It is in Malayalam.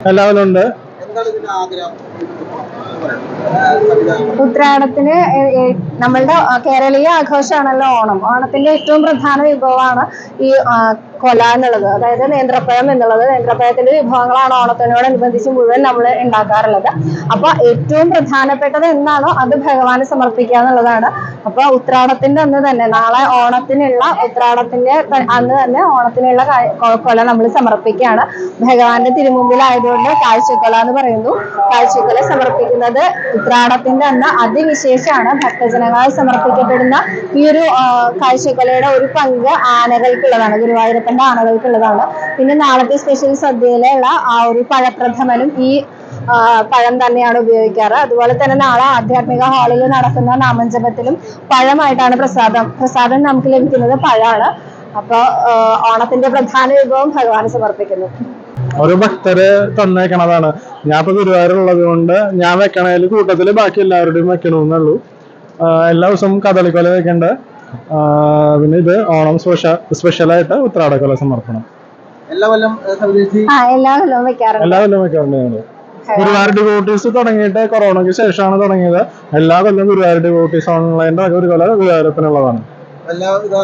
എല്ലാവരും ഉണ്ട് ഉത്രാടത്തിന് നമ്മളുടെ കേരളീയ ആഘോഷമാണല്ലോ ഓണം. ഓണത്തിന്റെ ഏറ്റവും പ്രധാന വിഭവമാണ് ഈ കൊല എന്നുള്ളത് അതായത് നേന്ത്രപ്പഴം എന്നുള്ളത് നേന്ത്രപ്പഴത്തിന്റെ വിഭവങ്ങളാണ് ഓണത്തിനോടനുബന്ധിച്ച് മുഴുവൻ നമ്മൾ ഉണ്ടാക്കാറുള്ളത്. അപ്പൊ ഏറ്റവും പ്രധാനപ്പെട്ടത് എന്താണോ അത് ഭഗവാന് സമർപ്പിക്കുക എന്നുള്ളതാണ്. അപ്പൊ ഉത്രാടത്തിന്റെ അന്ന് തന്നെ നാളെ ഓണത്തിനുള്ള ഉത്രാടത്തിന്റെ അന്ന് തന്നെ ഓണത്തിനുള്ള കൊല നമ്മൾ സമർപ്പിക്കുകയാണ്. ഭഗവാന്റെ തിരുമുമ്പിലായതുകൊണ്ട് കാഴ്ചക്കൊല എന്ന് പറയുന്നു. കാഴ്ചക്കൊല സമർപ്പിക്കുന്നത് ഉത്രാടത്തിന്റെ അന്ന് അതിവിശേഷമാണ്. ഭക്തജനങ്ങളാൽ സമർപ്പിക്കപ്പെടുന്ന ഈ ഒരു കാഴ്ചക്കൊലയുടെ ഒരു പങ്ക് ആനകൾക്കുള്ളതാണ്. ഗുരുവായൂരപ്പന്റെ ആളുകൾക്കുള്ളതാണ് പിന്നെ നാളത്തെ സ്പെഷ്യൽ സദ്യയിലുള്ള ആ ഒരു പഴപ്രഥമനും ഈ പഴം തന്നെയാണ് ഉപയോഗിക്കാറ്. അതുപോലെ തന്നെ നാളെ ആധ്യാത്മിക ഹാളിൽ നടക്കുന്ന നാമജപത്തിലും പഴമായിട്ടാണ് പ്രസാദം പ്രസാദം നമുക്ക് ലഭിക്കുന്നത് പഴമാണ് അപ്പൊ ഓണത്തിന്റെ പ്രധാന വിഭവം ഭഗവാന് സമർപ്പിക്കുന്നു. ഒരു ഭക്തര് തന്നേക്കണതാണ്. ഞാൻ ഇപ്പൊ ഗുരുവായൂരുള്ളത് കൊണ്ട് ഞാൻ വെക്കണേൽ കൂട്ടത്തിൽ ബാക്കി എല്ലാവരുടെയും വെക്കണമെന്നുള്ളൂ എല്ലാ ദിവസവും കദളിക്കൊല വെക്കണ്ട. പിന്നെ ഇത് ഓണം സ്പെഷ്യൽ സ്പെഷ്യലായിട്ട് ഉത്രാടക്കല സമർപ്പണം. എല്ലാ കൊല്ലം എല്ലാ കൊല്ലവും വെക്കാറുണ്ട്. എല്ലാ കൊല്ലം വെക്കാറുണ്ട് ഞങ്ങൾ. ഗുരുവായൂർ ഡിവോട്ടീസ് തുടങ്ങിയിട്ട് കൊറോണയ്ക്ക് ശേഷമാണ് തുടങ്ങിയത്. എല്ലാ കൊല്ലം ഗുരുവായൂർ ഡിവോട്ടീസ് ഓൺലൈന്റെ ഒരു കൊല ഗുരുവായൂരപ്പനുള്ളതാണ്. എല്ലാവിധ